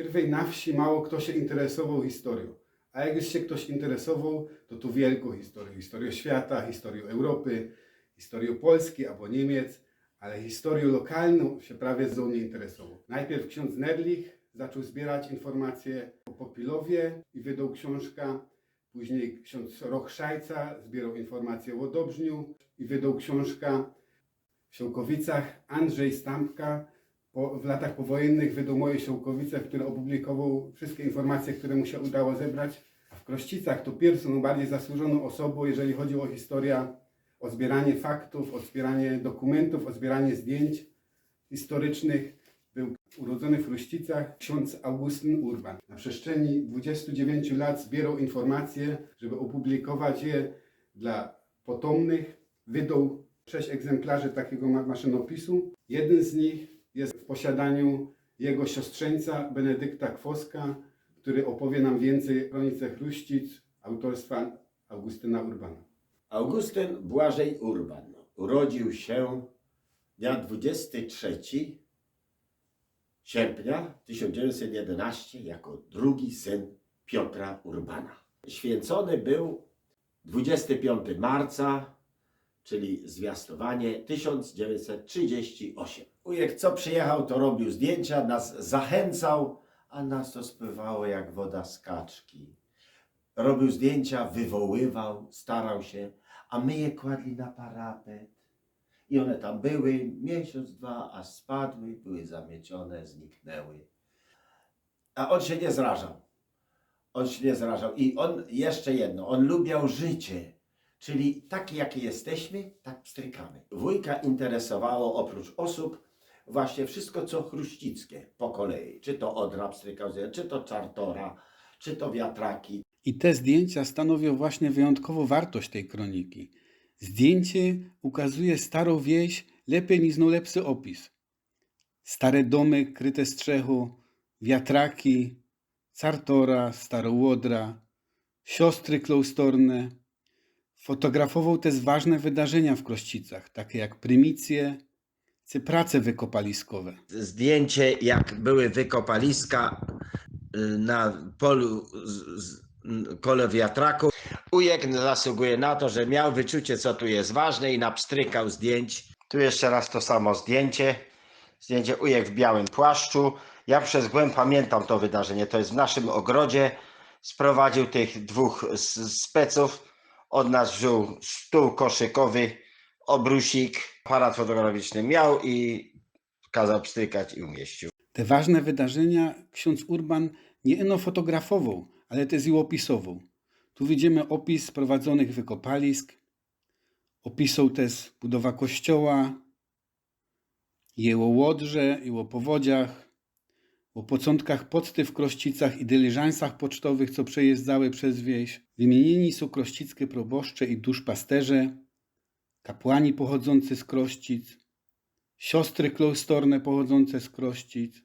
Pierwej na wsi mało kto się interesował historią. A jak już się ktoś interesował, to tu wielką historią. Historią świata, historią Europy, historią Polski albo Niemiec, ale historią lokalną się prawie z nie interesował. Najpierw ksiądz Nerlich zaczął zbierać informacje o Popilowie i wydał książkę. Później ksiądz Rochszajca zbierał informacje o Dobrzniu i wydał książkę. W Siłkowicach Andrzej Stampka po, w latach powojennych wydał Moje Siłkowice, który opublikował wszystkie informacje, które mu się udało zebrać. W Krościcach to pierwszą, bardziej zasłużoną osobą, jeżeli chodzi o historię, o zbieranie faktów, o zbieranie dokumentów, o zbieranie zdjęć historycznych, był urodzony w Krościcach ksiądz Augustyn Urban. Na przestrzeni 29 lat zbierał informacje, żeby opublikować je dla potomnych. Wydał sześć egzemplarzy takiego ma- maszynopisu. Jeden z nich jest w posiadaniu jego siostrzeńca Benedykta Kwoska, który opowie nam więcej o kronice Chruścic autorstwa Augustyna Urbana. Augustyn Błażej Urban urodził się dnia 23 sierpnia 1911 jako drugi syn Piotra Urbana. Święcony był 25 marca, czyli zwiastowanie 1938. Ujek co przyjechał, to robił zdjęcia, nas zachęcał, a nas to spływało jak woda z kaczki. Robił zdjęcia, wywoływał, starał się, a my je kładli na parapet. I one tam były miesiąc, dwa, aż spadły, były zamiecione, zniknęły. A on się nie zrażał. On się nie zrażał. I on, jeszcze jedno, on lubiał życie. Czyli takie, jakie jesteśmy, tak pstrykamy. Wujka interesowało oprócz osób właśnie wszystko, co chruścickie po kolei. Czy to Odra pstrykał, czy to Czartora, czy to wiatraki, I te zdjęcia stanowią właśnie wyjątkową wartość tej kroniki. Zdjęcie ukazuje starą wieś lepiej niż najlepszy opis. Stare domy kryte strzechą, wiatraki, cartora, starołodra, siostry klaustorne. Fotografował też ważne wydarzenia w Krościcach, takie jak prymicje, czy prace wykopaliskowe. zdjęcie, jak były wykopaliska y, na polu kole wiatraku. Ujek zasługuje na to, że miał wyczucie, co tu jest ważne i napstrykał zdjęć. Tu jeszcze raz to samo zdjęcie. Zdjęcie Ujek w białym płaszczu. Ja przez głęb pamiętam to wydarzenie. To jest w naszym ogrodzie. Sprowadził tych dwóch speców. Od nas wziął stół koszykowy, obrusik, aparat fotograficzny miał i kazał pstrykać i umieścił. Te ważne wydarzenia ksiądz Urban nie eno fotografował, ale też i opisował. Tu widzimy opis prowadzonych wykopalisk, opisał też budowa kościoła, i o łodrze i o powodziach, o początkach poczty w Krościcach i dyliżansach pocztowych, co przejeżdżały przez wieś. Wymienieni są krościckie proboszcze i duszpasterze, kapłani pochodzący z Krościc, siostry klaustorne pochodzące z Krościc,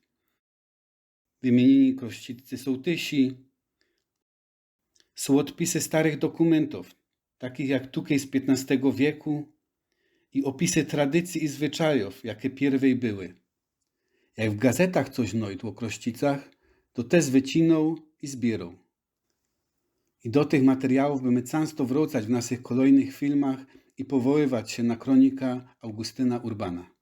wymienieni krościccy sołtysi. Są odpisy starych dokumentów, takich jak tukej z XV wieku i opisy tradycji i zwyczajów, jakie pierwej były. Jak w gazetach coś znajdą o Krościcach, to też wycinał i zbierał. I do tych materiałów będziemy często wracać w naszych kolejnych filmach i powoływać się na kronika Augustyna Urbana.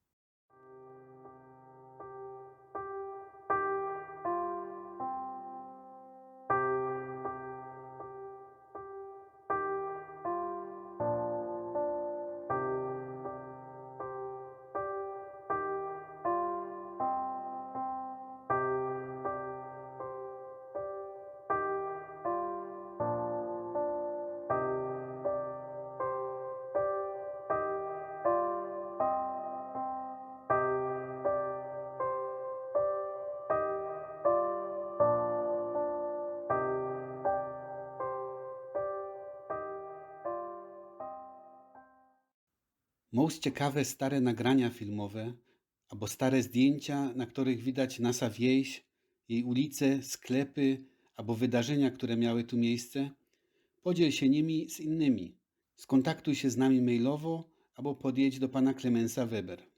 Most ciekawe stare nagrania filmowe albo stare zdjęcia, na których widać nasza wieś, jej ulice, sklepy albo wydarzenia, które miały tu miejsce, podziel się nimi z innymi. Skontaktuj się z nami mailowo albo podjedź do pana Klemensa Weber.